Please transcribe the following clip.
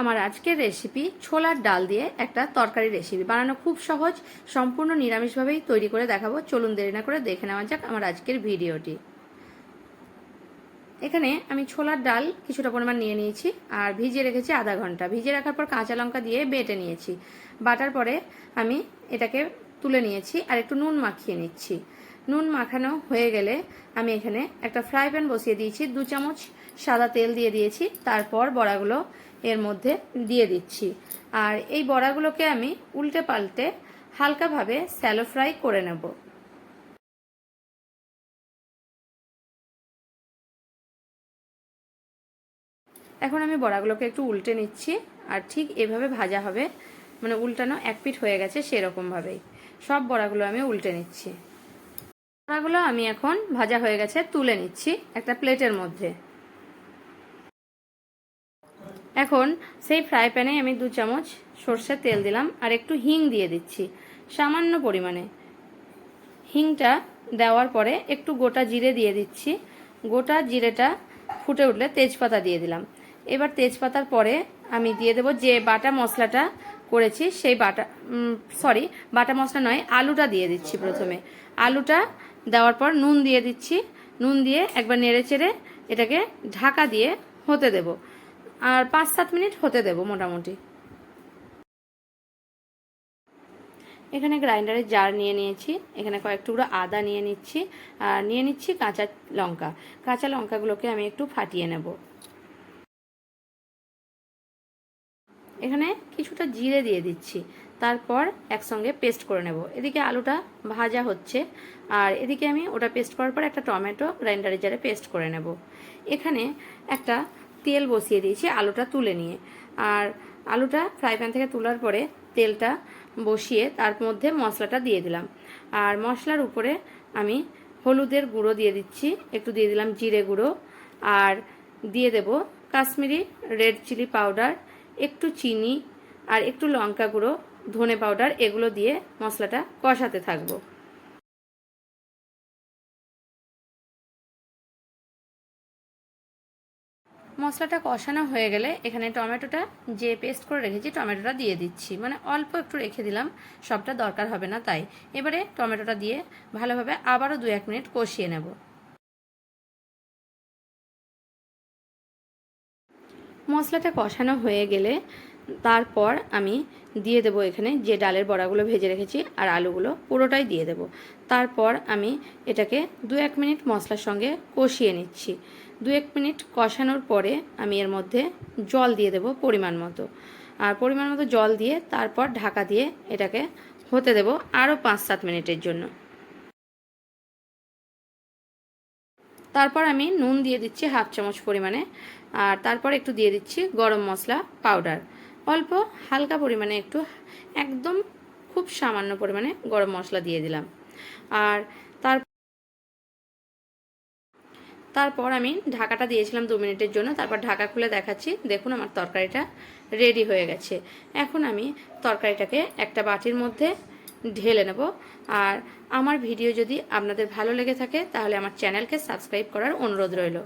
আমার আজকের রেসিপি ছোলার ডাল দিয়ে একটা তরকারি রেসিপি বানানো খুব সহজ, সম্পূর্ণ নিরামিষভাবেই তৈরি করে দেখাবো। চলুন দেরি না করে দেখে নেওয়া যাক আমার আজকের ভিডিওটি। এখানে আমি ছোলার ডাল কিছুটা পরিমাণ নিয়ে নিয়েছি আর ভিজিয়ে রেখেছি আধা ঘণ্টা। ভিজিয়ে রাখার পর কাঁচা লঙ্কা দিয়ে বেটে নিয়েছি। বাটার পরে আমি এটাকে তুলে নিয়েছি আর একটু নুন মাখিয়ে নিচ্ছি। নুন মাখানো হয়ে গেলে আমি এখানে একটা ফ্রাই প্যান বসিয়ে দিয়েছি। দু চামচ সাদা তেল দিয়ে দিয়েছি। তারপর বড়াগুলো এর মধ্যে দিয়ে দিচ্ছি। আর এই বড়াগুলোকে আমি উল্টে পাল্টে হালকাভাবে স্যালো ফ্রাই করে নেব। এখন আমি বড়াগুলোকে একটু উল্টে নিচ্ছি, আর ঠিক এভাবে ভাজা হবে। মানে উল্টানো এক পিঠ হয়ে গেছে সেরকমভাবেই। সব বড়াগুলো আমি উল্টে নিচ্ছি। বড়াগুলো আমি এখন ভাজা হয়ে গেছে তুলে নিচ্ছি একটা প্লেটের মধ্যে। এখন সেই ফ্রাই প্যানে আমি দু চামচ সর্ষের তেল দিলাম আর একটু হিং দিয়ে দিচ্ছি, সামান্য পরিমাণে। হিংটা দেওয়ার পরে একটু গোটা জিরে দিয়ে দিচ্ছি। গোটা জিরেটা ফুটে উঠলে তেজপাতা দিয়ে দিলাম। এবার তেজপাতার পরে আমি দিয়ে দেবো যে বাটা মশলাটা করেছি, সেই বাটা সরি বাটা মশলা নয়, আলুটা দিয়ে দিচ্ছি প্রথমে। আলুটা দেওয়ার পর নুন দিয়ে দিচ্ছি। নুন দিয়ে একবার নেড়ে চেড়ে এটাকে ঢাকা দিয়ে হতে দেবো। আর পাঁচ সাত মিনিট হতে দেব মোটামুটি। এখানে গ্রাইন্ডারের জার নিয়ে নিয়েছি, এখানে কয়েক টুকরো আদা নিয়ে নিচ্ছি, আর নিয়ে নিচ্ছি কাঁচা লঙ্কা। কাঁচা লঙ্কাগুলোকে আমি একটু ফাটিয়ে নেব। এখানে কিছুটা জিরে দিয়ে দিচ্ছি, তারপর একসঙ্গে পেস্ট করে নেব। এদিকে আলুটা ভাজা হচ্ছে, আর এদিকে আমি ওটা পেস্ট করার পর একটা টমেটো গ্রাইন্ডারের জারে পেস্ট করে নেব। এখানে একটা তেল বসিয়ে দিয়েছি আলুটা তুলে নিয়ে। আর আলুটা ফ্রাই প্যান থেকে তোলার পরে তেলটা বসিয়ে তার মধ্যে মশলাটা দিয়ে দিলাম। আর মশলার উপরে আমি হলুদের গুঁড়ো দিয়ে দিচ্ছি, একটু দিয়ে দিলাম জিরে গুঁড়ো। আর দিয়ে দেব কাশ্মীরি রেড চিলি পাউডার, একটু চিনি আর একটু লঙ্কা গুঁড়ো, ধনে পাউডার, এগুলো দিয়ে মশলাটা কষাতে থাকব। মশলাটা কষানো হয়ে গেলে এখানে টমেটোটা যে পেস্ট করে রেখেছি টমেটোটা দিয়ে দিচ্ছি। মানে অল্প একটু রেখে দিলাম, সবটা দরকার হবে না তাই। এবারে টমেটোটা দিয়ে ভালোভাবে আবারও দু এক মিনিট কষিয়ে নেব। মশলাটা কষানো হয়ে গেলে তারপর আমি দিয়ে দেবো এখানে যে ডালের বড়াগুলো ভেজে রেখেছি আর আলুগুলো পুরোটাই দিয়ে দেব। তারপর আমি এটাকে দু এক মিনিট মশলার সঙ্গে কষিয়ে নিচ্ছি। দু এক মিনিট কষানোর পরে আমি এর মধ্যে জল দিয়ে দেব পরিমাণ মতো। আর পরিমাণ মতো জল দিয়ে তারপর ঢাকা দিয়ে এটাকে হতে দেব আরও পাঁচ সাত মিনিটের জন্য। তারপর আমি নুন দিয়ে দিচ্ছি হাফ চামচ পরিমাণে। আর তারপর একটু দিয়ে দিচ্ছি গরম মশলা পাউডার। অল্প হালকা পরিমাণে একটু, একদম খুব সামান্য পরিমাণে গরম মশলা দিয়ে দিলাম। আর তার তারপর আমি ঢাকাটা দিয়েছিলাম দু মিনিটের জন্য, তারপর ঢাকা খুলে দেখাচ্ছি। দেখুন আমার তরকারিটা রেডি হয়ে গেছে। এখন আমি তরকারিটাকে একটা বাটির মধ্যে ঢেলে নেব। আর আমার ভিডিও যদি আপনাদের ভালো লেগে থাকে, তাহলে আমার চ্যানেলকে সাবস্ক্রাইব করার অনুরোধ রইল।